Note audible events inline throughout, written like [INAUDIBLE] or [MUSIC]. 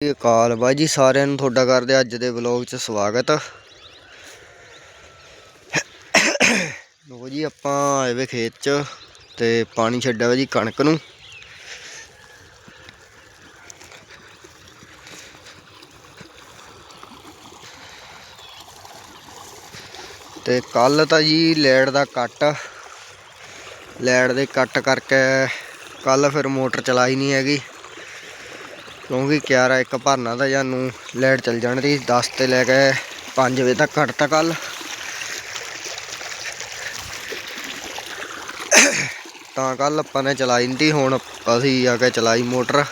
ਸਤਿ ਅਕਾਲ ਬਾਈ ਜੀ, ਸਾਰਿਆਂ ਨੂੰ ਤੁਹਾਡਾ ਕਰਦੇ ਅੱਜ ਦੇ ਵਲੌਗ 'ਚ ਸਵਾਗਤ। ਲੋ ਜੀ, ਆਪਾਂ ਆਏ ਵੇ ਖੇਤ 'ਚ ਤੇ ਪਾਣੀ ਛੱਡਿਆ ਵਾ ਜੀ ਕਣਕ ਨੂੰ। ਤੇ ਕੱਲ ਤਾਂ ਜੀ ਲੈਟ ਦਾ ਕੱਟ। ਲੈਟ ਦੇ ਕੱਟ ਕਰਕੇ ਕੱਲ ਫਿਰ ਮੋਟਰ ਚਲਾਈ ਨਹੀਂ ਹੈਗੀ। ਕਿਉਂਕਿ ਕਿਆਰਾ ਇੱਕ ਭਰਨਾ ਤਾਂ ਜਾਨੂੰ ਲਾਈਟ ਚੱਲ ਜਾਣੀ ਦੀ 10 ਤੇ ਲੈ ਕੇ 5 ਵਜੇ ਤੱਕ ਕੱਟਤਾ ਕੱਲ ਤਾਂ ਕੱਲ ਆਪਾਂ ਨੇ ਚਲਾਈ ਨਹੀਂ ਹੁਣ ਅਸੀਂ ਆ ਕੇ ਚਲਾਈ ਮੋਟਰ।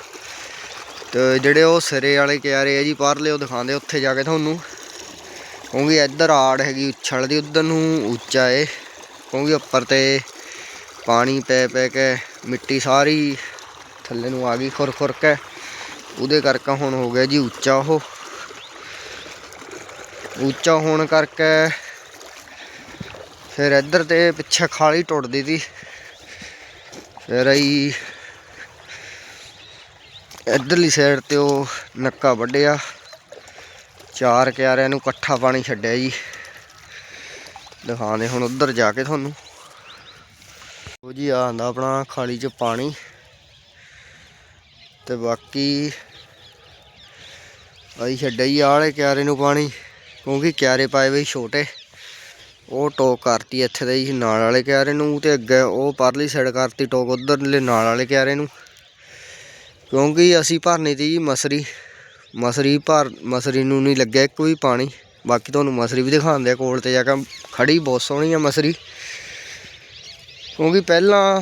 ਤੇ ਜਿਹੜੇ ਉਹ ਸਿਰੇ ਵਾਲੇ ਕਿਆਰੇ ਆ ਜੀ ਪਰਲੇ ਉਹ ਦਿਖਾਉਂਦੇ ਉੱਥੇ ਜਾ ਕੇ ਤੁਹਾਨੂੰ। ਕਿਉਂਕਿ ਇੱਧਰ ਆੜ ਹੈਗੀ ਉਛਲ ਦੀ, ਉਧਰ ਨੂੰ ਉੱਚਾ ਏ। ਕਿਉਂਕਿ ਉੱਪਰ ਤੇ ਪਾਣੀ ਪੈ ਪੈ ਕੇ ਮਿੱਟੀ ਸਾਰੀ ਥੱਲੇ ਨੂੰ ਆ ਗਈ ਖੁਰ ਖੁਰ ਕੇ। ਉਹਦੇ ਕਰਕੇ ਹੁਣ ਹੋ ਗਿਆ ਜੀ ਉੱਚਾ ਉਹ। ਉੱਚਾ ਹੋਣ ਕਰਕੇ ਫਿਰ ਇੱਧਰ ਤੇ ਪਿੱਛੇ ਖਾਲੀ ਟੁੱਟਦੀ ਤੀ। ਫਿਰ ਆਈ ਇੱਧਰਲੀ ਸਾਈਡ ਤੇ ਉਹ ਨੱਕਾ ਵੱਢਿਆ। ਚਾਰ ਕਿਆਰਿਆਂ ਨੂੰ ਇਕੱਠਾ ਪਾਣੀ ਛੱਡਿਆ ਜੀ। ਦਿਖਾਉਂਦੇ ਹੁਣ ਉੱਧਰ ਜਾ ਕੇ ਤੁਹਾਨੂੰ। ਉਹ ਜੀ ਆ ਆਂਦਾ ਆਪਣਾ ਖਾਲੀ ਚ ਪਾਣੀ। ਤੇ ਬਾਕੀ ਅਸੀਂ ਛੱਡਿਆ ਜੀ ਆਲੇ ਕਿਆਰੇ ਨੂੰ ਪਾਣੀ, ਕਿਉਂਕਿ ਕਿਆਰੇ ਪਾਏ ਵੇ ਛੋਟੇ। ਉਹ ਟੋਕ ਕਰਤੀ ਇੱਥੇ ਦੇ ਜੀ ਨਾਲ ਵਾਲੇ ਕਿਆਰੇ ਨੂੰ, ਤੇ ਅੱਗੇ ਉਹ ਪਰਲੀ ਸਾਈਡ ਕਰਤੀ ਟੋਕ ਉਧਰਲੇ ਨਾਲ ਵਾਲੇ ਕਿਆਰੇ ਨੂੰ। ਕਿਉਂਕਿ ਅਸੀਂ ਭਰਨੀ ਤੀ ਜੀ ਮਸਰੀ। ਮਸਰੀ ਭਰ, ਮਸਰੀ ਨੂੰ ਨਹੀਂ ਲੱਗਿਆ ਇੱਕ ਵੀ ਪਾਣੀ। ਬਾਕੀ ਤੁਹਾਨੂੰ ਮਸਰੀ ਵੀ ਦਿਖਾਉਂਦੇ ਆ ਕੋਲ ਤੇ ਜਾ ਕੇ। ਖੜੀ ਬਹੁਤ ਸੋਹਣੀ ਆ ਮਸਰੀ। ਕਿਉਂਕਿ ਪਹਿਲਾਂ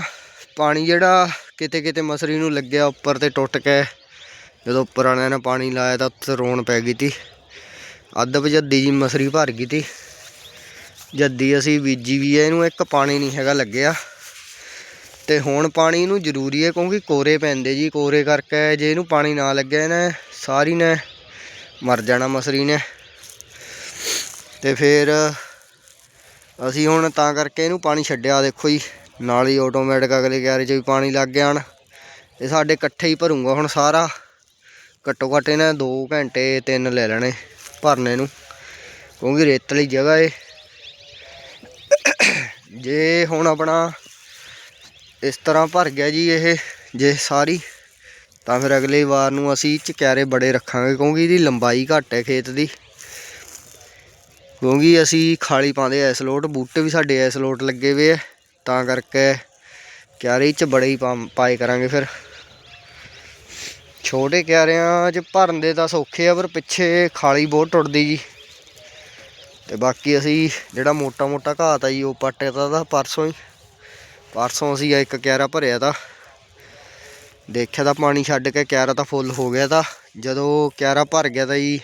ਪਾਣੀ ਜਿਹੜਾ ਕਿਤੇ ਕਿਤੇ ਮਸਰੀ ਨੂੰ ਲੱਗਿਆ ਉੱਪਰ ਤੇ ਟੁੱਟ ਕੇ ਜਦੋਂ ਉੱਪਰ ਵਾਲਿਆਂ ਨੇ ਪਾਣੀ ਲਾਇਆ ਤਾਂ ਉੱਥੇ ਰੋਣ ਪੈ ਗਈ ਤੀ। ਅੱਧ ਵਜੱਦੀ ਜੀ ਮਸਰੀ ਭਰ ਗਈ ਤੀ। ਜੱਦੀ ਅਸੀਂ ਬੀਜੀ ਵੀ ਐ ਇਹਨੂੰ ਇੱਕ ਪਾਣੀ ਨਹੀਂ ਹੈਗਾ ਲੱਗਿਆ। ਤੇ ਹੁਣ ਪਾਣੀ ਇਹਨੂੰ ਜ਼ਰੂਰੀ ਹੈ ਕਿਉਂਕਿ ਕੋਰੇ ਪੈਂਦੇ ਜੀ, ਕੋਰੇ ਕਰਕੇ ਜੇ ਇਹਨੂੰ ਪਾਣੀ ਨਾ ਲੱਗਿਆ, ਇਹਨੇ ਸਾਰੀ ਨੇ ਮਰ ਜਾਣਾ ਮਸਰੀ ਨੇ। ਤੇ ਫਿਰ ਅਸੀਂ ਹੁਣ ਤਾਂ ਕਰਕੇ ਇਹਨੂੰ ਪਾਣੀ ਛੱਡਿਆ ਦੇਖੋ ਜੀ, ਨਾਲ ਹੀ ਆਟੋਮੈਟਿਕ ਅਗਲੇ ਕਿਆਰੇ 'ਚ ਵੀ ਪਾਣੀ ਲੱਗ ਗਿਆ ਹਨ ਇਹ ਸਾਡੇ ਇਕੱਠੇ ਹੀ ਭਰੂਗਾ ਹੁਣ ਸਾਰਾ। ਘੱਟੋ ਘੱਟ ਇਹਨਾਂ 2 ਘੰਟੇ 3 ਲੈ ਲੈਣੇ ਭਰਨੇ ਨੂੰ, ਕਿਉਂਕਿ ਰੇਤਲੀ ਜਗ੍ਹਾ ਏ। ਜੇ ਹੁਣ ਆਪਣਾ ਇਸ ਤਰ੍ਹਾਂ ਭਰ ਗਿਆ ਜੀ ਇਹ, ਜੇ ਸਾਰੀ, ਤਾਂ ਫਿਰ ਅਗਲੀ ਵਾਰ ਨੂੰ ਅਸੀਂ ਇਹ 'ਚ ਕਿਆਰੇ ਬੜੇ ਰੱਖਾਂਗੇ, ਕਿਉਂਕਿ ਇਹਦੀ ਲੰਬਾਈ ਘੱਟ ਹੈ ਖੇਤ ਦੀ। ਕਿਉਂਕਿ ਅਸੀਂ ਖਾਲੀ ਪਾਉਂਦੇ ਐ ਸਲੋਟ ਬੂਟੇ ਵੀ ਸਾਡੇ ਐ ਸਲੋਟ ਲੱਗੇ ਹੋਏ ਆ, ਤਾਂ ਕਰਕੇ ਕਿਆਰੇ 'ਚ ਬੜੇ ਹੀ ਪਾ- ਪਾਏ ਕਰਾਂਗੇ ਫਿਰ। ਛੋਟੇ ਕਿਆਰਿਆਂ 'ਚ ਭਰਨ ਦੇ ਤਾਂ ਸੌਖੇ ਆ, ਪਰ ਪਿੱਛੇ ਖਾਲੀ ਬਹੁਤ ਟੁੱਟਦੀ ਜੀ। ਤੇ ਬਾਕੀ ਅਸੀਂ ਜਿਹੜਾ ਮੋਟਾ ਮੋਟਾ ਘਾਹ ਤਾ ਜੀ, ਉਹ ਪੱਟਿਆ ਤਾ ਦਾ ਪਰਸੋਂ ਹੀ। ਪਰਸੋਂ ਅਸੀਂ ਇੱਕ ਕਿਆਰਾ ਭਰਿਆ ਤਾ। ਦੇਖਿਆ ਤਾਂ ਪਾਣੀ ਛੱਡ ਕੇ ਕਿਆਰਾ ਤਾਂ ਫੁੱਲ ਹੋ ਗਿਆ ਤਾ। ਜਦੋਂ ਕਿਆਰਾ ਭਰ ਗਿਆ ਤਾਂ ਜੀ,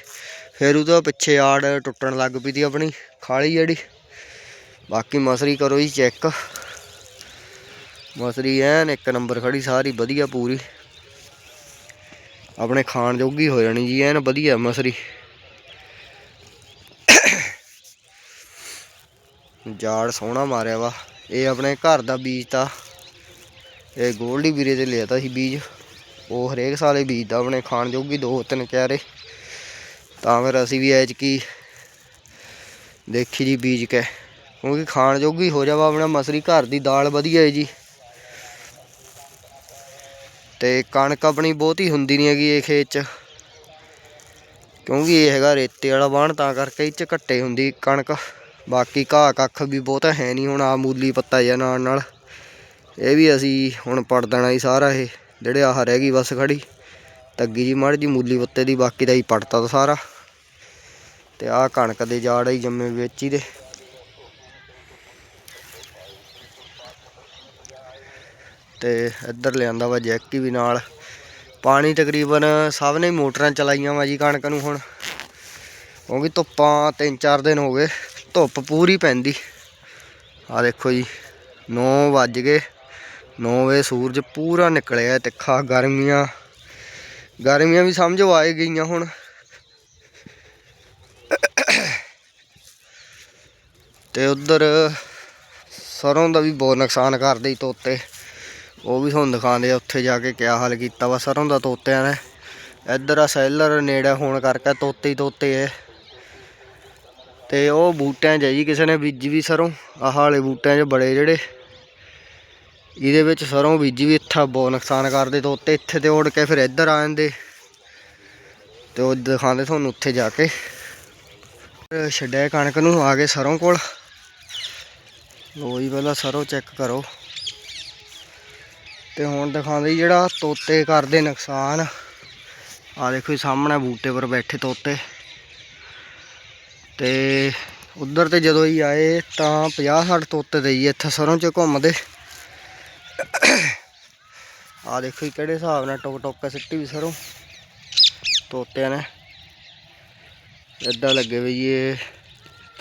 ਫਿਰ ਉਹਦੇ ਪਿੱਛੇ ਆੜ ਟੁੱਟਣ ਲੱਗ ਪਈ ਤੀ ਆਪਣੀ, ਖਾਲੀ ਜਿਹੜੀ। ਬਾਕੀ ਮਸਰੀ ਕਰੋ ਜੀ ਚੈੱਕ। ਮਸਰੀ ਐਨ ਇੱਕ ਨੰਬਰ ਖੜੀ ਸਾਰੀ ਵਧੀਆ ਪੂਰੀ। ਆਪਣੇ ਖਾਣ ਜੋਗੀ ਹੋ ਜਾਣੀ ਜੀ, ਐਨ ਵਧੀਆ ਮਸਰੀ। ਜਾੜ ਸੋਹਣਾ ਮਾਰਿਆ ਵਾ, ਇਹ ਆਪਣੇ ਘਰ ਦਾ ਬੀਜ ਤਾ, ਇਹ ਗੋਲਡੀ ਵੀਰੇ ਤੇ ਲਿਆ ਤਾ ਸੀ ਬੀਜ। ਉਹ ਹਰੇਕ ਸਾਲੇ ਬੀਜਦਾ ਆਪਣੇ ਖਾਣ ਜੋਗੀ ਦੋ ਤਿੰਨ ਕਿਆਰੇ। ਤਾਂ ਫਿਰ ਅਸੀਂ ਵੀ ਐਚ ਕੀ ਦੇਖੀ ਜੀ ਬੀਜ ਕੇ, ਕਿਉਂਕਿ ਖਾਣ ਜੋਗੀ ਹੋ ਜਾਵਾ ਆਪਣਾ ਮਸਰੀ ਘਰ ਦੀ ਦਾਲ ਵਧੀਆ ਹੈ ਜੀ। ਤੇ ਕਣਕ ਆਪਣੀ ਬਹੁਤੀ ਹੁੰਦੀ ਨਹੀਂ ਹੈਗੀ ਇਹ ਖੇਤ 'ਚ। ਕਿਉਂਕਿ ਇਹ ਹੈਗਾ ਰੇਤੇ ਵਾਲਾ ਬਾਣ ਤਾਂ ਕਰਕੇ ਇਹ 'ਚ ਘੱਟੇ ਹੁੰਦੀ ਕਣਕ। ਬਾਕੀ ਘਾਹ ਕੱਖ ਵੀ ਬਹੁਤਾ ਹੈ ਨਹੀਂ ਹੁਣ ਆ ਮੂਲੀ ਪੱਤਾ ਜਿਹਾ ਨਾਲ ਨਾਲ। ਇਹ ਵੀ ਅਸੀਂ ਹੁਣ ਪੜ ਦੇਣਾ ਹੀ ਸਾਰਾ ਇਹ, ਜਿਹੜੇ ਆਹ ਰਹਿ ਗਈ ਬਸ ਖੜੀ। ਤੱਗੀ ਜੀ ਮੜ ਜੀ ਮੂਲੀ ਪੱਤੇ ਦੀ, ਬਾਕੀ ਦਾ ਹੀ ਪੜਤਾ ਤਾਂ ਸਾਰਾ। ਤੇ ਆਹ ਕਣਕ ਦੇ ਜਾੜ ਹੀ ਜੰਮੇ ਵਿੱਚ ਹੀ ਦੇ। ਤੇ ਇੱਧਰ ਲਿਆਂਦਾ ਵਾ ਜੈਕੀ ਵੀ ਨਾਲ। ਪਾਣੀ ਤਕਰੀਬਨ ਸਭ ਨੇ ਮੋਟਰਾਂ ਚਲਾਈਆਂ ਵਾ ਜੀ ਕਣਕ ਨੂੰ ਹੁਣ। ਕਿਉਂਕਿ ਧੁੱਪਾਂ ਤਿੰਨ ਚਾਰ ਦਿਨ ਹੋ ਗਏ, ਧੁੱਪ ਪੂਰੀ ਪੈਂਦੀ। ਆ ਦੇਖੋ ਜੀ 9 ਵੱਜ ਗਏ 9 ਵਜੇ ਸੂਰਜ ਪੂਰਾ ਨਿਕਲਿਆ ਤਿੱਖਾ, ਗਰਮੀਆਂ ਗਰਮੀਆਂ ਵੀ ਸਮਝੋ ਆਏ ਗਈਆਂ ਹੁਣ। ਤੇ ਉਧਰ ਸਰੋਂ ਦਾ ਵੀ ਬਹੁਤ ਨੁਕਸਾਨ ਕਰਦੇ ਤੋਤੇ। ਉਹ ਵੀ ਤੁਹਾਨੂੰ ਦਿਖਾਉਂਦੇ ਆ, ਉੱਥੇ ਜਾ ਕੇ ਕਿਆ ਹਾਲ ਕੀਤਾ ਵਾ, ਸਰੋਂ ਦਾ ਤੋਤਿਆਂ ਨੇ। ਇੱਧਰ ਆ ਸੈਲਰ ਨੇੜੇ ਹੋਣ ਕਰਕੇ ਤੋਤੇ ਹੀ ਤੋਤੇ ਐ ਤੇ ਉਹ ਬੂਟਿਆਂ 'ਚ ਜੀ, ਕਿਸੇ ਨੇ ਬੀਜੀ ਵੀ ਸਰੋਂ, ਆਹ ਵਾਲੇ ਬੂਟਿਆਂ 'ਚ ਬੜੇ ਜਿਹੜੇ। ਇਹਦੇ ਵਿੱਚ ਸਰੋਂ ਬੀਜੀ ਵੀ, ਇੱਥੇ ਬਹੁਤ ਨੁਕਸਾਨ ਕਰਦੇ ਤੋਤੇ, ਇੱਥੇ ਤੇ ਉੜ ਕੇ ਫਿਰ ਇੱਧਰ ਆ ਜਾਂਦੇ। ਤੇ ਉਹ ਦਿਖਾਉਂਦੇ ਤੁਹਾਨੂੰ ਉੱਥੇ ਜਾ ਕੇ। ਛੱਡਿਆ ਕਣਕ ਨੂੰ, ਆ ਗਏ ਸਰੋਂ ਕੋਲ। ਲੋ ਜੀ, ਪਹਿਲਾਂ ਸਰੋਂ ਚੈੱਕ ਕਰੋ। ਤੇ ਹੁਣ ਦਿਖਾਉਂਦੇ ਜੀ ਜਿਹੜਾ ਤੋਤੇ ਕਰਦੇ ਨੁਕਸਾਨ। ਆ ਦੇਖੋ ਜੀ, ਸਾਹਮਣੇ ਬੂਟੇ ਪਰ ਬੈਠੇ ਤੋਤੇ। ਤੇ ਉਧਰ ਤੇ ਜਦੋਂ ਹੀ ਆਏ ਤਾਂ 50 60 ਤੋਤੇ ਤੇ ਜੀ ਇੱਥੇ ਸਰੋਂ ਚ ਘੁੰਮਦੇ। ਆ ਦੇਖੋ ਜੀ, ਕਿਹੜੇ ਹਿਸਾਬ ਨਾਲ ਟੋਕ ਟੋਕ ਕੇ ਸਿੱਟੀ ਵੀ ਸਰੋਂ। ਤੋਤਿਆਂ ਨੇ। ਇੱਦਾਂ ਲੱਗੇ ਵੀ ਇਹ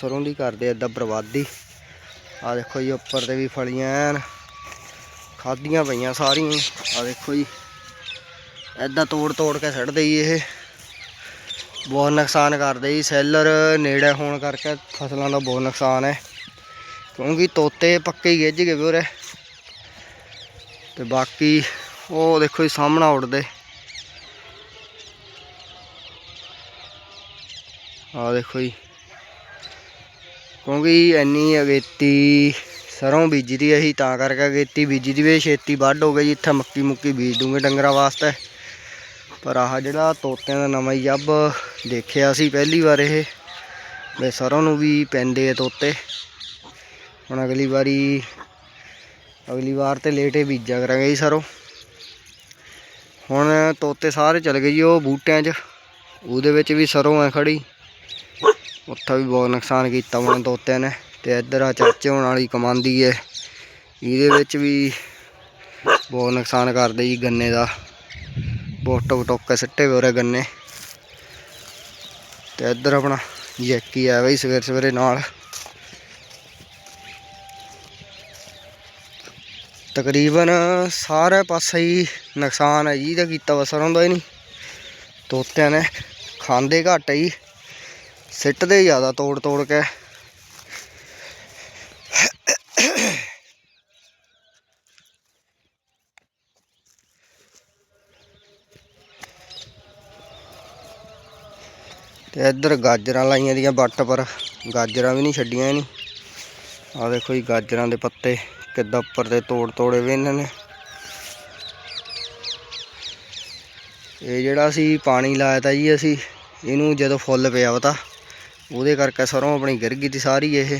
ਸਰੋਂ ਦੀ ਕਰਦੇ ਏਦਾਂ ਬਰਬਾਦੀ। ਆ ਦੇਖੋ ਜੀ, ਉੱਪਰ ਤੇ ਵੀ ਫਲੀਆਂ ਐਨ। ਖਾਧੀਆਂ ਪਈਆਂ ਸਾਰੀਆਂ ਆ ਦੇਖੋ ਜੀ। ਏਦਾਂ ਤੋੜ ਤੋੜ ਕੇ ਸੱਟਦੇ ਜੀ ਇਹ। ਬਹੁਤ ਨੁਕਸਾਨ ਕਰਦੇ ਜੀ। ਸੈਲਰ ਨੇੜੇ ਹੋਣ ਕਰਕੇ ਫਸਲਾਂ ਦਾ ਬਹੁਤ ਨੁਕਸਾਨ ਹੈ। ਕਿਉਂਕਿ ਤੋਤੇ ਪੱਕੇ ਹੀ ਗਿੱਜ ਗਏ ਵੀਰੇ ਤੇ ਬਾਕੀ ਉਹ ਦੇਖੋ ਜੀ ਸਾਹਮਣਾ ਉੱਡਦੇ। ਆ ਦੇਖੋ ਜੀ। ਕਿਉਂਕਿ ਇੰਨੀ ਅਗੇਤੀ ਸਰੋਂ ਬੀਜੀ ਦੀ ਅਸੀਂ, ਤਾਂ ਕਰਕੇ ਅਗੇਤੀ ਬੀਜੀ ਦੀ ਵੀ ਛੇਤੀ ਵੱਢ ਹੋ ਗਈ ਜੀ, ਇੱਥੇ ਮੱਕੀ ਮੁੱਕੀ ਬੀਜ ਦੂੰਗੇ ਡੰਗਰਾਂ ਵਾਸਤੇ। ਪਰ ਆਹ ਜਿਹੜਾ ਤੋਤਿਆਂ ਦਾ ਨਵਾਂ ਹੀ ਜੱਬ ਦੇਖਿਆ ਸੀ ਪਹਿਲੀ ਵਾਰ ਇਹ, ਵੀ ਸਰੋਂ ਨੂੰ ਵੀ ਪੈਂਦੇ ਆ ਤੋਤੇ। ਹੁਣ ਅਗਲੀ ਵਾਰੀ, ਅਗਲੀ ਵਾਰ ਤੇ ਲੇਟੇ ਬੀਜਿਆ ਕਰਾਂਗੇ ਜੀ ਸਰੋਂ। ਹੁਣ ਤੋਤੇ ਸਾਰੇ ਚਲ ਗਏ ਜੀ ਉਹ ਬੂਟਿਆਂ 'ਚ, ਉਹਦੇ ਵਿੱਚ ਵੀ ਸਰੋਂ ਐ ਖੜੀ। ਉੱਥੇ ਵੀ ਬਹੁਤ ਨੁਕਸਾਨ ਕੀਤਾ ਉਹਨਾਂ ਤੋਤਿਆਂ ਨੇ। ਤੇ ਇੱਧਰ ਆ ਚਾਚੇ ਹੋਣ ਵਾਲੀ ਕਮਾਂਦੀ ਹੈ ਇਹਦੇ ਵਿੱਚ ਵੀ ਬਹੁਤ ਨੁਕਸਾਨ ਕਰਦੇ ਜੀ ਗੰਨੇ ਦਾ। ਬਹੁਤ ਟੁਕ ਟੁਕ ਕੇ ਸਿੱਟੇ ਹੋਏ ਉਰੇ ਗੰਨੇ। ਤੇ ਇੱਧਰ ਆਪਣਾ ਜੈਕੀ ਆ ਬਈ ਸਵੇਰ ਸਵੇਰੇ ਨਾਲ। ਤਕਰੀਬਨ ਸਾਰੇ ਪਾਸੇ ਹੀ ਨੁਕਸਾਨ ਹੈ ਜੀ ਦਾ ਕੀਤਾ ਵਾ ਹੁੰਦਾ ਹੀ ਨਹੀਂ। ਤੋਤਿਆਂ ਨੇ ਖਾਂਦੇ ਘੱਟ ਹੈ ਜੀ। ਸਿੱਟਦੇ ਜ਼ਿਆਦਾ ਤੋੜ ਤੋੜ ਕੇ। ਤੇ ਇੱਧਰ ਗਾਜਰਾਂ ਲਾਈਆਂ ਦੀਆਂ ਵੱਟ ਪਰ। ਗਾਜਰਾਂ ਵੀ ਨਹੀਂ ਛੱਡੀਆਂ ਨਹੀਂ ਆ ਦੇਖੋ ਜੀ ਗਾਜਰਾਂ ਦੇ ਪੱਤੇ, ਕਿੱਦਾਂ ਉੱਪਰ ਤੇ ਤੋੜ ਤੋੜੇ ਵੇ ਇਹਨਾਂ ਨੇ। ਇਹ ਜਿਹੜਾ ਅਸੀਂ ਪਾਣੀ ਲਾਇਆ ਤਾ ਜੀ ਅਸੀਂ, ਇਹਨੂੰ ਜਦੋਂ ਫੁੱਲ ਪਿਆ ਵਾ ਉਹਦੇ ਕਰਕੇ ਸਰੋਂ ਆਪਣੀ ਗਿਰ ਗਈ ਤੀ ਸਾਰੀ ਇਹ।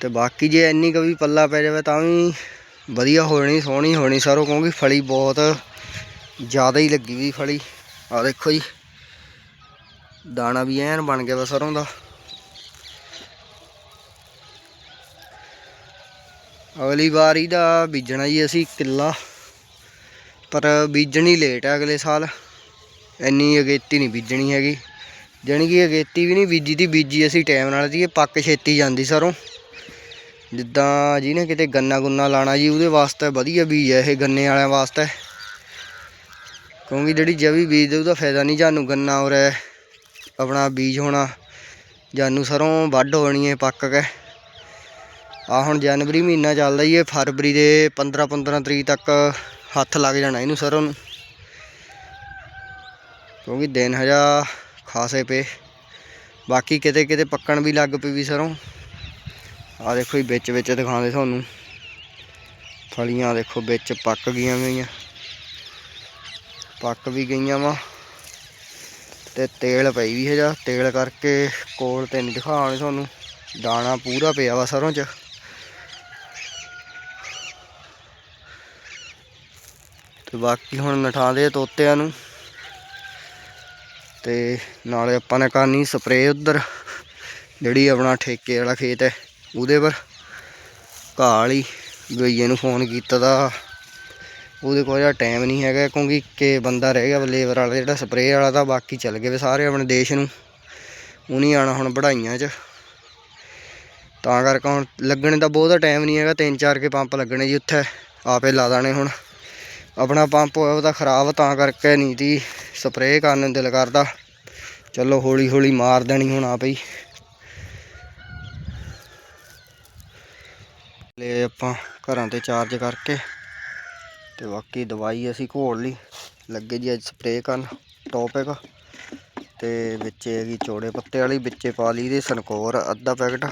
ਤੇ ਬਾਕੀ ਜੇ ਇੰਨੀ ਕੁ ਵੀ ਪੱਲਾ ਪੈ ਜਾਵੇ ਤਾਂ ਵੀ ਵਧੀਆ ਹੋ ਜਾਣੀ ਸੋਹਣੀ ਹੋਣੀ ਸਰੋਂ, ਕਿਉਂਕਿ ਫਲੀ ਬਹੁਤ ਜ਼ਿਆਦਾ ਹੀ ਲੱਗੀ ਵੀ ਫਲੀ। ਆ ਦੇਖੋ ਜੀ। ਦਾਣਾ ਵੀ ਐਨ ਬਣ ਗਿਆ ਵਾ ਸਰੋਂ ਦਾ। ਅਗਲੀ ਵਾਰੀ ਦਾ ਬੀਜਣਾ ਜੀ ਅਸੀਂ ਕਿੱਲਾ, ਪਰ ਬੀਜਣੀ ਲੇਟ ਹੈ ਅਗਲੇ ਸਾਲ। ਇੰਨੀ ਅਗੇਤੀ ਨਹੀਂ ਬੀਜਣੀ ਹੈਗੀ। ਜਾਣੀ ਕਿ ਅਗੇਤੀ ਵੀ ਨਹੀਂ ਬੀਜੀ ਦੀ, ਬੀਜੀ ਅਸੀਂ ਟਾਈਮ ਨਾਲ ਦੀ ਇਹ ਪੱਕ ਛੇਤੀ ਜਾਂਦੀ ਸਰੋਂ। ਜਿੱਦਾਂ ਜਿਹਨੇ ਕਿਤੇ ਗੰਨਾ ਗੁੰਨਾ ਲਾਣਾ ਜੀ, ਉਹਦੇ ਵਾਸਤੇ ਵਧੀਆ ਬੀਜ ਹੈ ਇਹ ਗੰਨੇ ਵਾਲਿਆਂ ਵਾਸਤੇ। ਕਿਉਂਕਿ ਜਿਹੜੀ ਜਵੀ ਬੀਜਦੇ ਉਹਦਾ ਫਾਇਦਾ ਨਹੀਂ ਜਾਨੂੰ ਗੰਨਾ ਔਰ ਆਪਣਾ ਬੀਜ ਹੋਣਾ, ਜਾਨੂੰ ਸਰੋਂ ਵੱਢ ਹੋਣੀ ਹੈ ਪੱਕ ਕੇ। ਆ ਹੁਣ ਜਨਵਰੀ ਮਹੀਨਾ ਚੱਲਦਾ ਹੀ ਇਹ ਫਰਵਰੀ ਦੇ 15 15 ਤਰੀਕ ਤੱਕ ਹੱਥ ਲੱਗ ਜਾਣਾ ਇਹਨੂੰ ਸਰੋਂ ਨੂੰ। ਕਿਉਂਕਿ ਦਿਨ ਹਜਾ ਖਾਸੇ ਪਏ। ਬਾਕੀ ਕਿਤੇ ਕਿਤੇ ਪੱਕਣ ਵੀ ਲੱਗ ਪਈ ਵੀ ਸਰੋਂ। ਆ ਦੇਖੋ ਜੀ ਵਿੱਚ ਵਿੱਚ ਦਿਖਾਉਂਦੇ ਤੁਹਾਨੂੰ। ਫਲੀਆਂ ਦੇਖੋ, ਵਿੱਚ ਪੱਕ ਗਈਆਂ ਗਈਆਂ ਪੱਕ ਵੀ ਗਈਆਂ ਵਾ। ਤੇ ਤੇਲ ਪਈ ਵੀ ਹਜਾ। ਤੇਲ ਕਰਕੇ ਕੋਲ ਤੇ ਨਹੀਂ ਦਿਖਾਉਣੇ ਤੁਹਾਨੂੰ। ਦਾਣਾ ਪੂਰਾ ਪਿਆ ਵਾ ਸਰੋਂ 'ਚ। ਤੇ ਬਾਕੀ ਹੁਣ ਨਠਾਉਂਦੇ ਆ ਤੋਤਿਆਂ ਨੂੰ। ਤੇ ਨਾਲੇ ਆਪਾਂ ਨੇ ਕਰਨੀ ਸਪਰੇਅ ਉਧਰ। ਜਿਹੜੀ ਆਪਣਾ ਠੇਕੇ ਵਾਲਾ ਖੇਤ ਹੈ, ਉਹਦੇ ਪਰ। ਘਾਹ ਲਈ ਗਈਏ ਨੂੰ ਫੋਨ ਕੀਤਾ ਦਾ ਉਹਦੇ ਕੋਲ ਜਿਹੜਾ ਟਾਈਮ ਨਹੀਂ ਹੈਗਾ, ਕਿਉਂਕਿ ਇੱਕੇ ਬੰਦਾ ਰਹਿ ਗਿਆ ਲੇਬਰ ਵਾਲਾ, ਜਿਹੜਾ ਸਪਰੇਅ ਵਾਲਾ ਤਾਂ ਬਾਕੀ ਚੱਲ ਗਏ ਵੇ ਸਾਰੇ ਆਪਣੇ ਦੇਸ਼ ਨੂੰ। ਉਹਨੀ ਆਣਾ ਹੁਣ ਵਢਾਈਆਂ 'ਚ। ਤਾਂ ਕਰਕੇ ਹੁਣ ਲੱਗਣੇ ਦਾ ਬਹੁਤਾ ਟਾਈਮ ਨਹੀਂ ਹੈਗਾ, ਤਿੰਨ ਚਾਰ ਕੇ ਪੰਪ ਲੱਗਣੇ ਜੀ ਉੱਥੇ, ਆਪੇ ਲਾ ਦਾਣੇ ਹੁਣ। ਆਪਣਾ ਪੰਪ ਹੋਇਆ ਉਹ ਤਾਂ ਖਰਾਬ ਤਾਂ ਕਰਕੇ ਨਹੀਂ ਤੀ ਸਪਰੇਅ ਕਰਨ ਨੂੰ ਦਿਲ ਕਰਦਾ। ਚਲੋ ਹੌਲੀ ਹੌਲੀ ਮਾਰ ਦੇਣੀ ਹੁਣ ਆਪੇ ਹੀ। ਲੈ ਆਪਾਂ ਘਰਾਂ ਤੇ ਚਾਰਜ ਕਰਕੇ। ਤੇ ਬਾਕੀ ਦਵਾਈ ਅਸੀਂ ਘੋਲ ਲਈ। ਲੱਗੇ ਜੀ ਅੱਜ ਸਪਰੇਅ ਕਰਨ ਟੌਪਿਕ ਤੇ ਵਿੱਚ ਹੈਗੀ ਚੌੜੇ ਪੱਤੇ ਵਾਲੀ, ਵਿੱਚੇ ਪਾ ਲਈ ਦੇ ਸਨਕੋਰ ਅੱਧਾ ਪੈਕਟ।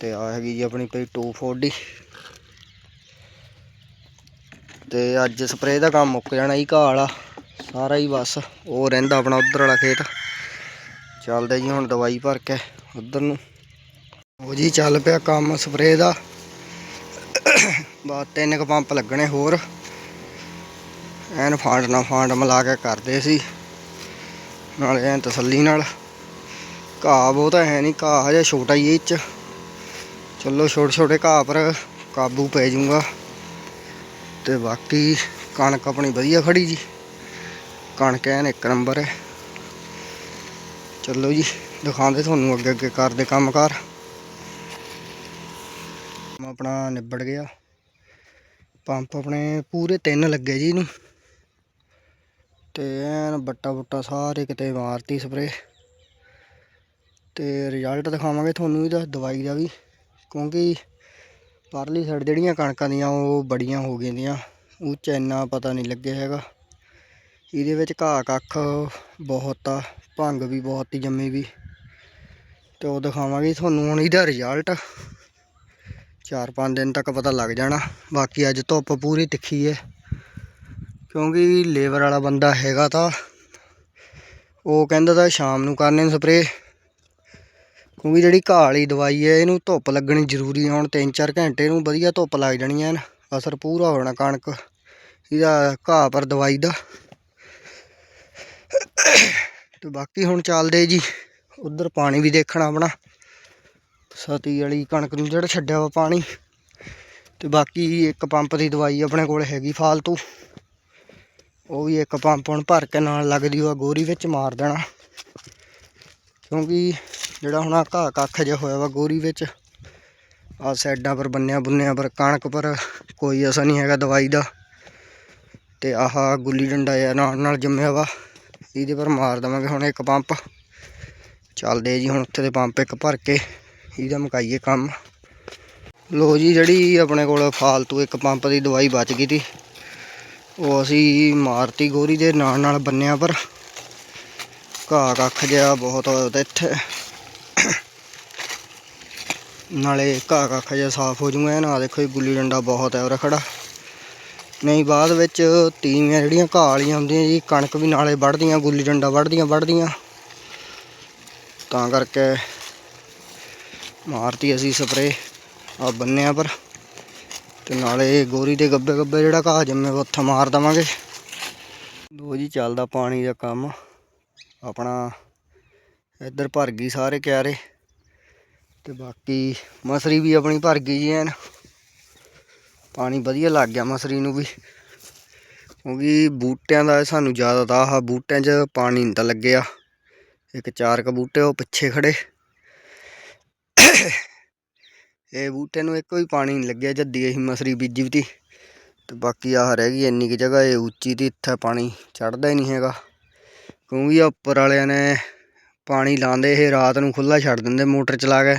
ਤੇ ਆ ਹੈਗੀ ਜੀ ਆਪਣੀ ਪਈ 240 ਤੇ ਅੱਜ ਸਪਰੇਅ ਦਾ ਕੰਮ ਮੁੱਕ ਜਾਣਾ ਜੀ ਘਾਹ ਵਾਲਾ। ਸਾਰਾ ਹੀ ਬਸ, ਉਹ ਰਹਿੰਦਾ ਆਪਣਾ ਉਧਰ ਵਾਲਾ ਖੇਤ। ਚੱਲਦੇ ਜੀ ਹੁਣ ਦਵਾਈ ਭਰ ਕੇ ਉਧਰ ਨੂੰ। ਉਹ ਜੀ, ਚੱਲ ਪਿਆ ਕੰਮ ਸਪਰੇਅ ਦਾ। ਬਾਅਦ ਤਿੰਨ ਕੁ ਪੰਪ ਲੱਗਣੇ ਹੋਰ। ਐਨ ਫਾਂਡ ਨਾ ਫਾਂਡ ਮਿਲਾ ਕੇ ਕਰਦੇ ਸੀ। ਨਾਲੇ ਐਨ ਤਸੱਲੀ ਨਾਲ। ਘਾਹ ਬਹੁਤਾ ਹੈ ਨਹੀਂ, ਘਾਹ ਹਜੇ ਛੋਟਾ ਹੀ ਇਹ ਚ। ਚਲੋ ਛੋਟੇ ਛੋਟੇ ਘਾਹ ਪਰ ਕਾਬੂ ਪੈ ਜਾਊਗਾ। ਤੇ ਬਾਕੀ ਕਣਕ ਆਪਣੀ ਵਧੀਆ ਖੜੀ ਜੀ। ਕਣਕ ਐਨ ਇੱਕ ਨੰਬਰ ਹੈ। ਚਲੋ ਜੀ, ਦਿਖਾਉਂਦੇ ਤੁਹਾਨੂੰ ਅੱਗੇ ਅੱਗੇ ਕਰਦੇ ਕੰਮਕਾਰ। ਕੰਮ ਆਪਣਾ ਨਿਬੜ ਗਿਆ। ਪੰਪ ਆਪਣੇ ਪੂਰੇ ਤਿੰਨ ਲੱਗੇ ਜੀ ਇਹਨੂੰ। ਤੇ ਐਨ ਬੱਟਾ ਬੁੱਟਾ ਸਾਰੇ ਕਿਤੇ ਮਾਰਤੀ ਸਪਰੇ ਤੇ ਰਿਜ਼ਲਟ ਦਿਖਾਵਾਂਗੇ ਤੁਹਾਨੂੰ ਇਹਦਾ, ਦਵਾਈ ਦਾ ਵੀ। ਕਿਉਂਕਿ ਪਰਲੀ ਸਾਈਡ ਜਿਹੜੀਆਂ ਕਣਕਾਂ ਦੀਆਂ ਉਹ ਬੜੀਆਂ ਹੋ ਗਈਆਂ ਉਹ 'ਚ ਇੰਨਾ ਪਤਾ ਨਹੀਂ ਲੱਗਿਆ ਹੈਗਾ। ਇਹਦੇ ਵਿੱਚ ਘਾਹ ਕੱਖ ਬਹੁਤ ਆ, ਭੰਗ ਵੀ ਬਹੁਤ ਹੀ ਜੰਮੀ ਵੀ। ਤੇ ਉਹ ਦਿਖਾਵਾਂਗੇ ਤੁਹਾਨੂੰ ਹੁਣ ਇਹਦਾ ਰਿਜ਼ਲਟ 4-5 ਦਿਨ ਤੱਕ ਪਤਾ ਲੱਗ ਜਾਣਾ। ਬਾਕੀ ਅੱਜ ਧੁੱਪ ਪੂਰੀ ਤਿੱਖੀ ਹੈ ਕਿਉਂਕਿ ਲੇਬਰ ਵਾਲਾ ਬੰਦਾ ਹੈਗਾ ਤਾਂ ਉਹ ਕਹਿੰਦਾ ਤਾਂ ਸ਼ਾਮ ਨੂੰ ਕਰਨੇ ਸਪਰੇ ਕਿਉਂਕਿ ਜਿਹੜੀ ਘਾਹ ਵਾਲੀ ਦਵਾਈ ਹੈ ਇਹਨੂੰ ਧੁੱਪ ਲੱਗਣੀ ਜ਼ਰੂਰੀ ਹੈ ਹੁਣ 3-4 ਘੰਟੇ ਨੂੰ ਵਧੀਆ ਧੁੱਪ ਲੱਗ ਜਾਣੀ ਐਨ ਅਸਰ ਪੂਰਾ ਹੋਣਾ ਕਣਕ। ਇਹਦਾ ਘਾਹ ਪਰ ਦਵਾਈ ਦਾ। ਤੇ ਬਾਕੀ ਹੁਣ ਚੱਲਦੇ ਜੀ। ਉਧਰ ਪਾਣੀ ਵੀ ਦੇਖਣਾ ਆਪਣਾ। ਸਤੀ ਵਾਲੀ ਕਣਕ ਨੂੰ ਜਿਹੜਾ ਛੱਡਿਆ ਵਾ ਪਾਣੀ। ਤੇ ਬਾਕੀ ਇੱਕ ਪੰਪ ਦੀ ਦਵਾਈ ਆਪਣੇ ਕੋਲ ਹੈਗੀ ਫਾਲਤੂ। ਉਹ ਵੀ ਇੱਕ ਪੰਪ ਹੁਣ ਭਰ ਕੇ ਨਾਲ ਲੱਗਦੀ ਉਹ ਗੋਰੀ ਵਿੱਚ ਮਾਰ ਦੇਣਾ। ਕਿਉਂਕਿ ਜਿਹੜਾ ਹੁਣ ਆਹ ਘਾਹ ਕੱਖ ਜਿਹਾ ਹੋਇਆ ਵਾ ਗੋਰੀ ਵਿੱਚ ਆ ਸਾਈਡਾਂ ਪਰ ਬੰਨਿਆ ਬੁੰਨਿਆ ਪਰ, ਕਣਕ ਪਰ ਕੋਈ ਅਸਰ ਨਹੀਂ ਹੈਗਾ ਦਵਾਈ ਦਾ। ਤੇ ਆਹ ਗੁੱਲੀ ਡੰਡਾ ਆ ਨਾਲ ਨਾਲ ਜੰਮਿਆ ਵਾ, ਇਹਦੇ ਪਰ ਮਾਰ ਦੇਵਾਂਗੇ ਹੁਣ ਇੱਕ ਪੰਪ। ਚੱਲਦੇ ਜੀ ਹੁਣ ਉੱਥੇ ਦੇ ਪੰਪ ਇੱਕ ਭਰ ਕੇ। ਇਹਦਾ ਮੁਕਾਈਏ ਕੰਮ। ਲੋ ਜੀ, ਜਿਹੜੀ ਆਪਣੇ ਕੋਲ ਫਾਲਤੂ ਇੱਕ ਪੰਪ ਦੀ ਦਵਾਈ ਬਚ ਗਈ ਤੀ। ਉਹ ਅਸੀਂ ਮਾਰਤੀ ਗੋਰੀ ਦੇ ਨਾਲ ਨਾਲ ਬੰਨਿਆ ਪਰ। ਘਾਹ ਕੱਖ ਜਿਹਾ ਬਹੁਤ ਇੱਥੇ। ਨਾਲੇ ਘਾਹ ਕੱਖ ਜਿਹਾ ਸਾਫ਼ ਹੋ ਜੂਗਾ ਨਾ ਦੇਖੋ ਇਹ ਗੁੱਲੀ ਡੰਡਾ ਬਹੁਤ ਹੈ ਉਹ ਖੜਾ। ਨਹੀਂ, ਬਾਅਦ ਵਿੱਚ ਤੀਵੀਆਂ ਜਿਹੜੀਆਂ ਘਾਹ ਵਾਲੀਆਂ ਹੁੰਦੀਆਂ ਜੀ, ਕਣਕ ਵੀ ਨਾਲੇ ਵੱਢਦੀਆਂ, ਗੁੱਲੀ ਡੰਡਾ ਵੱਢਦੀਆਂ ਵੱਢਦੀਆਂ। ਤਾਂ ਕਰਕੇ ਮਾਰਤੀ ਅਸੀਂ ਸਪਰੇ ਆ ਬੰਨਿਆ ਪਰ। ਤੇ ਨਾਲੇ ਗੋਰੀ ਦੇ ਗੱਬੇ ਗੱਬੇ ਜਿਹੜਾ ਘਾਹ ਜੰਮੇ ਉੱਥੇ ਮਾਰ ਦਵਾਂਗੇ। ਲੋ ਜੀ ਚੱਲਦਾ ਪਾਣੀ ਦਾ ਕੰਮ। ਆਪਣਾ ਇੱਧਰ ਭਰ ਗਈ ਸਾਰੇ ਕਿਆਰੇ। ਤੇ ਬਾਕੀ ਮਸਰੀ ਵੀ ਆਪਣੀ ਭਰ ਗਈ ਜੀ ਐਨ। ਪਾਣੀ ਵਧੀਆ ਲੱਗ ਗਿਆ ਮਸਰੀ ਨੂੰ ਵੀ। ਕਿਉਂਕਿ ਬੂਟਿਆਂ ਦਾ ਸਾਨੂੰ ਜ਼ਿਆਦਾ ਤਾਂ ਆਹ ਬੂਟਿਆਂ 'ਚ ਪਾਣੀ ਨਹੀਂ ਤਾਂ ਲੱਗਿਆ। ਇੱਕ ਚਾਰ ਕ ਬੂਟੇ ਉਹ ਪਿੱਛੇ ਖੜੇ [COUGHS] ਇਹ ਬੂਟੇ ਨੂੰ ਇੱਕੋ ਹੀ ਪਾਣੀ ਨਹੀਂ ਲੱਗਿਆ, ਜੱਦੀ ਅਸੀਂ ਮਸਰੀ ਬੀਜੀ ਵੀ ਤੀ ਤੇ ਬਾਕੀ ਆਹ ਰਹਿ ਗਈ ਇੰਨੀ ਕੁ ਜਗ੍ਹਾ, ਇਹ ਉੱਚੀ ਤੀ ਇੱਥੇ ਪਾਣੀ ਚੜਦਾ ਹੀ ਨਹੀਂ ਹੈਗਾ। ਕਿਉਂਕਿ ਆਹ ਉੱਪਰ ਵਾਲਿਆਂ ਨੇ ਪਾਣੀ ਲਾਉਂਦੇ, ਇਹ ਰਾਤ ਨੂੰ ਖੁੱਲਾ ਛੱਡ ਦਿੰਦੇ ਮੋਟਰ ਚਲਾ ਕੇ।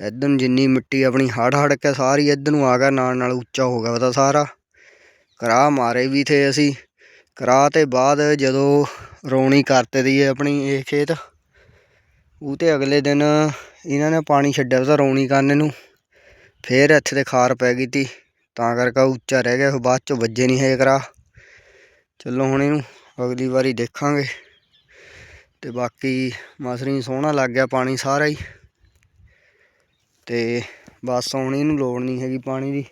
ਇੱਧਰ ਨੂੰ ਜਿੰਨੀ ਮਿੱਟੀ ਆਪਣੀ ਹੜ ਹੜ ਕੇ ਸਾਰੀ ਇੱਧਰ ਨੂੰ ਆ ਗਿਆ, ਨਾਲ ਨਾਲ ਉੱਚਾ ਹੋ ਗਿਆ ਉਹਦਾ ਸਾਰਾ। ਕਰਾਹ ਮਾਰੇ ਵੀ ਥੇ ਅਸੀਂ। ਕਰਾਹ ਤੇ ਬਾਅਦ ਜਦੋਂ ਰੌਣੀ ਕਰਤੇ ਦੀ ਆਪਣੀ ਇਹ ਖੇਤ, ਉਹ ਤੇ ਅਗਲੇ ਦਿਨ ਇਹਨਾਂ ਨੇ ਪਾਣੀ ਛੱਡਿਆ ਉਹਦਾ ਰੌਣੀ ਕਰਨ ਨੂੰ। ਫੇਰ ਇੱਥੇ ਤੇ ਖਾਰ ਪੈ ਗਈ ਤੀ। ਤਾਂ ਕਰਕੇ ਉਹ ਉੱਚਾ ਰਹਿ ਗਿਆ, ਉਹ ਬਾਅਦ ਚੋਂ ਵੱਜੇ ਨਹੀਂ ਹੈ ਕਰਾ। ਚਲੋ ਹੁਣ ਇਹਨੂੰ ਅਗਲੀ ਵਾਰੀ ਦੇਖਾਂਗੇ। ਤੇ ਬਾਕੀ ਮਸਰੀ ਸੋਹਣਾ ਲੱਗ ਗਿਆ ਪਾਣੀ ਸਾਰਾ ਹੀ। ਤੇ ਬਸ ਹੁਣ ਇਹਨੂੰ ਲੋੜ ਨਹੀਂ ਹੈਗੀ ਪਾਣੀ ਦੀ।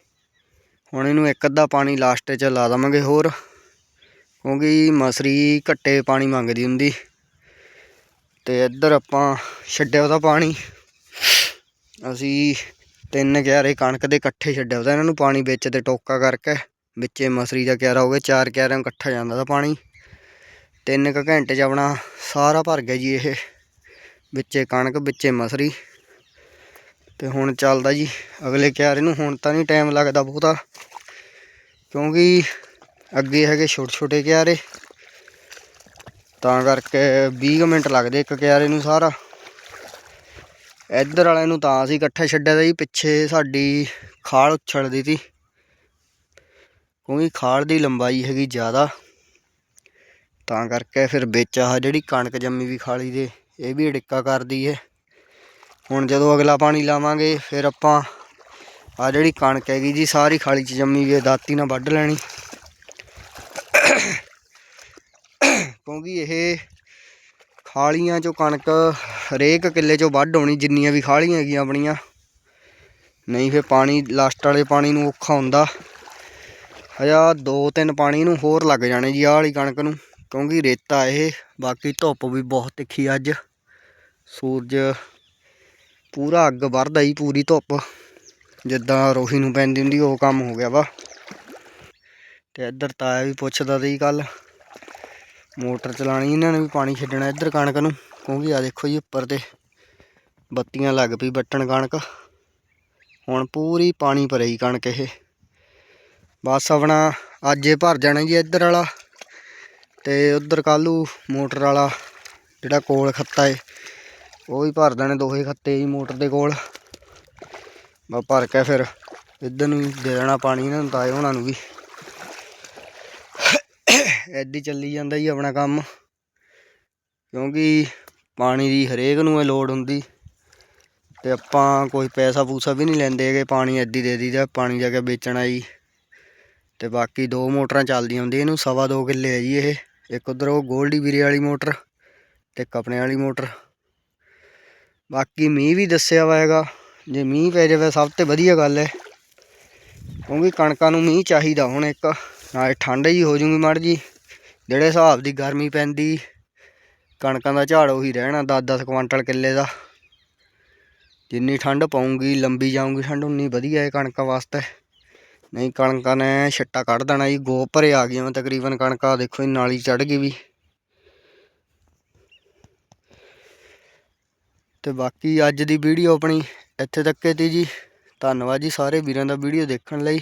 ਹੁਣ ਇਹਨੂੰ ਇੱਕ ਅੱਧਾ ਪਾਣੀ ਲਾਸਟ 'ਚ ਲਾ ਦੇਵਾਂਗੇ ਹੋਰ। ਕਿਉਂਕਿ ਮਸਰੀ ਘੱਟੇ ਪਾਣੀ ਮੰਗਦੀ ਹੁੰਦੀ। ਤੇ ਇੱਧਰ ਆਪਾਂ ਛੱਡਿਆ ਉਹਦਾ ਪਾਣੀ। ਅਸੀਂ ਤਿੰਨ ਕਿਆਰੇ ਕਣਕ ਦੇ ਇਕੱਠੇ ਛੱਡਿਆ ਉਹਦਾ, ਇਹਨਾਂ ਨੂੰ ਪਾਣੀ ਵਿੱਚ ਤੇ ਟੋਕਾ ਕਰਕੇ ਵਿੱਚੇ ਮਸਰੀ ਦਾ ਕਿਆਰਾ ਹੋ ਗਿਆ, ਚਾਰ ਕਿਆਰਿਆਂ ਨੂੰ ਇਕੱਠਾ ਜਾਂਦਾ ਦਾ ਪਾਣੀ। ਤਿੰਨ ਕੁ ਘੰਟੇ 'ਚ ਆਪਣਾ ਸਾਰਾ ਭਰ ਗਿਆ ਜੀ ਇਹ ਵਿੱਚੇ ਕਣਕ, ਵਿੱਚੇ ਮਸਰੀ। ਤੇ ਹੁਣ ਚੱਲਦਾ ਜੀ ਅਗਲੇ ਕਿਆਰੇ ਨੂੰ, ਹੁਣ ਤਾਂ ਨਹੀਂ ਟਾਈਮ ਲੱਗਦਾ ਬਹੁਤਾ, ਕਿਉਂਕਿ ਅੱਗੇ ਹੈਗੇ ਛੋਟੇ ਛੋਟੇ ਕਿਆਰੇ। ਤਾਂ ਕਰਕੇ 20 ਕੁ ਮਿੰਟ ਲੱਗਦੇ ਇੱਕ ਕਿਆਰੇ ਨੂੰ ਸਾਰਾ। ਇੱਧਰ ਵਾਲਿਆਂ ਨੂੰ ਤਾਂ ਅਸੀਂ ਇਕੱਠਾ ਛੱਡਿਆ ਤਾ ਜੀ ਪਿੱਛੇ ਸਾਡੀ ਖਾਲ ਉਛਲਦੀ ਸੀ। ਕਿਉਂਕਿ ਖਾਲ ਦੀ ਲੰਬਾਈ ਹੈਗੀ ਜ਼ਿਆਦਾ, ਤਾਂ ਕਰਕੇ ਫਿਰ ਵਿੱਚ ਆਹ ਜਿਹੜੀ ਕਣਕ ਜੰਮੀ ਵੀ ਖਾਲੀ ਦੇ ਇਹ ਵੀ ਅੜਿੱਕਾ ਕਰਦੀ ਏ। ਹੁਣ ਜਦੋਂ ਅਗਲਾ ਪਾਣੀ ਲਾਵਾਂਗੇ, ਫਿਰ ਆਪਾਂ ਆ ਜਿਹੜੀ ਕਣਕ ਹੈਗੀ ਜੀ, ਸਾਰੀ ਖਾਲੀ ਚ ਜੰਮੀ ਵੀ ਦਾਤੀ ਨਾਲ ਵੱਢ ਲੈਣੀ। ਕਿਉਂਕਿ ਇਹ ਖਾਲੀਆਂ ਚੋਂ ਕਣਕ ਹਰੇਕ ਕਿੱਲੇ ਚੋਂ ਵੱਢ ਹੋਣੀ, ਜਿੰਨੀਆਂ ਵੀ ਖਾਲੀਆਂ ਹੈਗੀਆਂ ਆਪਣੀਆਂ। ਨਹੀਂ ਫਿਰ ਪਾਣੀ ਲਾਸਟ ਵਾਲੇ ਪਾਣੀ ਨੂੰ ਔਖਾ ਹੁੰਦਾ। ਹਜਾ ਦੋ ਤਿੰਨ ਪਾਣੀ ਨੂੰ ਹੋਰ ਲੱਗ ਜਾਣੇ ਜੀ, ਆਹ ਵਾਲੀ ਕਣਕ ਨੂੰ, ਕਿਉਂਕਿ ਰੇਤਾ ਇਹ, ਬਾਕੀ ਧੁੱਪ ਵੀ ਬਹੁਤ ਤਿੱਖੀ ਅੱਜ। ਸੂਰਜ ਪੂਰਾ ਅੱਗ ਵਰਦਾ ਹੀ ਪੂਰੀ ਧੁੱਪ। ਜਿੱਦਾਂ ਰੋਹੀ ਨੂੰ ਪੈਂਦੀ ਹੁੰਦੀ, ਉਹ ਕੰਮ ਹੋ ਗਿਆ ਵਾ। ਤੇ ਇੱਧਰ ਤਾਇਆ ਵੀ ਪੁੱਛਦਾ ਸੀ ਕੱਲ ਮੋਟਰ ਚਲਾਣੀ ਇਹਨਾਂ ਨੇ ਵੀ ਪਾਣੀ ਛੱਡਣਾ ਇੱਧਰ ਕਣਕ ਨੂੰ। ਕਿਉਂਕਿ ਆ ਦੇਖੋ ਜੀ ਉੱਪਰ ਤੇ। ਬੱਤੀਆਂ ਲੱਗ ਪਈ ਬੱਟਣ ਕਣਕ। ਹੁਣ ਪੂਰੀ ਪਾਣੀ ਭਰੇਈ ਕਣਕ ਇਹ। ਬਸ ਆਪਣਾ ਅੱਜ ਇਹ ਭਰ ਜਾਣਾ ਜੀ ਇੱਧਰ ਵਾਲਾ ਤੇ ਉੱਧਰ ਕੱਲੂ ਮੋਟਰ ਵਾਲਾ ਜਿਹੜਾ ਕੋਲ ਖੱਤਾ ਏ, ਉਹ ਵੀ ਭਰ ਦੇਣੇ ਦੋਹੇ ਖੱਤੇ ਜੀ ਮੋਟਰ ਦੇ ਕੋਲ। ਬਾ ਭਰ ਕੇ ਫਿਰ ਇੱਧਰ ਨੂੰ ਵੀ ਦੇ ਦੇਣਾ ਪਾਣੀ ਇਹਨਾਂ ਨੂੰ, ਤਾਏ ਉਹਨਾਂ ਨੂੰ ਵੀ। ਐਦੀ ਚੱਲੀ ਜਾਂਦਾ ਜੀ ਆਪਣਾ ਕੰਮ। ਕਿਉਂਕਿ ਪਾਣੀ ਦੀ ਹਰੇਕ ਨੂੰ ਇਹ ਲੋੜ ਹੁੰਦੀ ਤੇ ਆਪਾਂ ਕੋਈ ਪੈਸਾ ਪੂਸਾ ਵੀ ਨਹੀਂ ਲੈਂਦੇ ਹੈਗੇ, ਪਾਣੀ ਐਦੀ ਦੇ ਦੀਦਾ ਪਾਣੀ ਜਾ ਕੇ ਵੇਚਣਾ ਜੀ। ਤੇ ਬਾਕੀ ਦੋ ਮੋਟਰਾਂ ਚੱਲਦੀਆਂ ਹੁੰਦੀਆਂ, ਇਹਨੂੰ ਸਵਾ ਦੋ ਕਿੱਲੇ ਹੈ ਜੀ ਇਹ। ਇੱਕ ਉਧਰ ਉਹ ਗੋਲਡੀ ਵੀਰੇ ਵਾਲੀ ਮੋਟਰ ਤੇ ਇੱਕ ਵਾਲੀ ਮੋਟਰ। ਬਾਕੀ ਮੀਂਹ ਵੀ ਦੱਸਿਆ ਵਾ ਹੈਗਾ, ਜੇ ਮੀਂਹ ਪੈ ਜਾਵੇ ਸਭ ਤੋਂ ਵਧੀਆ ਗੱਲ ਹੈ। ਕਿਉਂਕਿ ਕਣਕਾਂ ਨੂੰ ਮੀਂਹ ਚਾਹੀਦਾ ਹੁਣ ਇੱਕ, ਨਾਲੇ ਠੰਡ ਜੀ ਹੋ ਜੂਗੀ ਮੜ ਜੀ ਜਿਹੜੇ ਹਿਸਾਬ ਦੀ ਗਰਮੀ ਪੈਂਦੀ ਕਣਕਾਂ ਦਾ ਝਾੜ ਉਹੀ ਰਹਿਣਾ 10-10 ਕੁਆਂਟਲ ਕਿੱਲੇ ਦਾ। ਜਿੰਨੀ ਠੰਡ ਪਊਗੀ, ਲੰਬੀ ਜਾਊਗੀ ਠੰਡ, ਉਨੀ ਵਧੀਆ ਹੈ ਕਣਕਾਂ ਵਾਸਤੇ। ਨਹੀਂ, ਕਣਕਾਂ ਨੇ ਛੱਟਾ ਕੱਢ ਦੇਣਾ ਜੀ ਗੋ ਭਰੇ ਆ ਗਈਆਂ ਤਕਰੀਬਨ ਕਣਕਾਂ ਦੇਖੋ ਇਹ ਨਾਲੀ ਚੜ ਗਈ ਵੀ। ਤੇ ਬਾਕੀ ਅੱਜ ਦੀ ਵੀਡੀਓ ਆਪਣੀ ਇੱਥੇ ਤੱਕ ਤੀ ਜੀ। ਧੰਨਵਾਦ ਜੀ ਸਾਰੇ ਵੀਰਾਂ ਦਾ ਵੀਡੀਓ ਦੇਖਣ ਲਈ।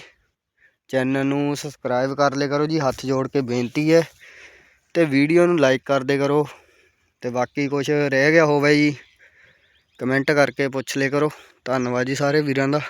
ਚੈਨਲ ਨੂੰ ਸਬਸਕ੍ਰਾਈਬ ਕਰ ਲਿਆ ਕਰੋ ਜੀ, ਹੱਥ ਜੋੜ ਕੇ ਬੇਨਤੀ ਹੈ। ਤੇ ਵੀਡੀਓ ਨੂੰ ਲਾਈਕ ਕਰਦੇ ਕਰੋ। ਤੇ ਬਾਕੀ ਕੁਝ ਰਹਿ ਗਿਆ ਹੋਵੇ ਜੀ। ਕਮੈਂਟ ਕਰਕੇ ਪੁੱਛ ਲਿਆ ਕਰੋ। ਧੰਨਵਾਦ ਜੀ ਸਾਰੇ ਵੀਰਾਂ ਦਾ।